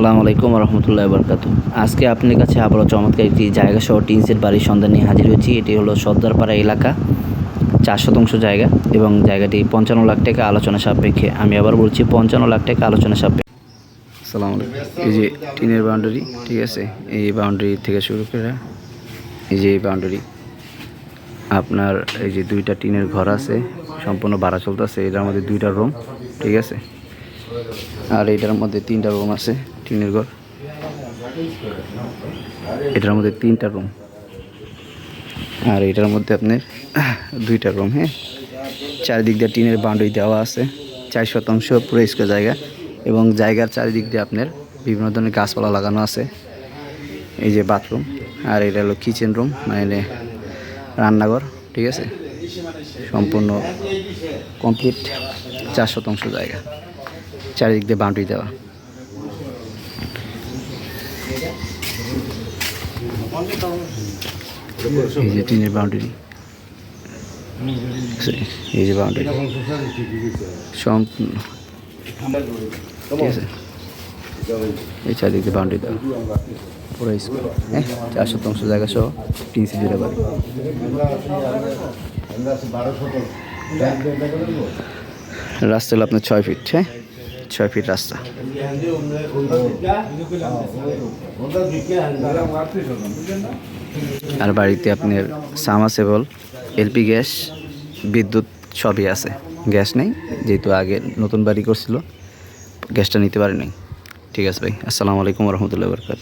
আসসালামু আলাইকুম রহমতুল্লাহ বরকাত আজকে আপনার কাছে আবারও চমৎকার একটি জায়গা সহ টিন সেট বাড়ির সন্ধান নিয়ে হাজির হয়েছি। এটি হলো সর্দারপাড়া এলাকা, চার শতাংশ জায়গা এবং জায়গাটি পঞ্চান্ন লাখ টাকা আলোচনা সাপেক্ষে। আমি আবার বলছি, পঞ্চান্ন লাখ টাকা আলোচনা সাপেক্ষে। আসসালামু আলাইকুম। এই যে টিনের বাউন্ডারি ঠিক আছে? এই বাউন্ডারি থেকে শুরু করে এই যে এই বাউন্ডারি আপনার এই যে দুইটা টিনের ঘর আছে, সম্পূর্ণ ভাড়া চলতেছে। এটার মধ্যে দুইটা রুম ঠিক আছে? আর এটার মধ্যে তিনটা রুম আছে, টিনের ঘর। এটার মধ্যে তিনটা রুম। আর এটার মধ্যে আপনার দুইটা রুম হ্যাঁ? চারিদিক দিয়ে টিনের বাউন্ডারি দেওয়া আছে, চার শতাংশ পুরো স্কোয়ার জায়গা এবং জায়গার চারিদিক দিয়ে আপনার বিভিন্ন ধরনের গাছপালা লাগানো আছে। এই যে বাথরুম, আর এটা হলো কিচেন রুম মানে রান্নাঘর, ঠিক আছে? সম্পূর্ণ কমপ্লিট চার শতাংশ জায়গা। চারিদিক দিয়ে বাউন্ডারি দেওয়া। এই যে টিনের বাউন্ডারি এই যে বাউন্ডারি সম্পূর্ণ এই চারিদিক দিয়ে বাউন্ডারি দেওয়া। পুরো স্কুল। হ্যাঁ চার শতাংশ জায়গা সহ প্রিন্সি দিতে পারে। রাস্তা হলো আপনার ছয় ফিট হ্যাঁ? ছয় ফিট রাস্তা। আর বাড়িতে আপনার সামাসেবল এলপি গ্যাস, বিদ্যুৎ সবই আছে। গ্যাস নেই, যেহেতু আগে নতুন বাড়ি করছিল, গ্যাসটা নিতে পারেনি ঠিক আছে ভাই, আসসালামু আলাইকুম রহমতুল্লাহ বরকাত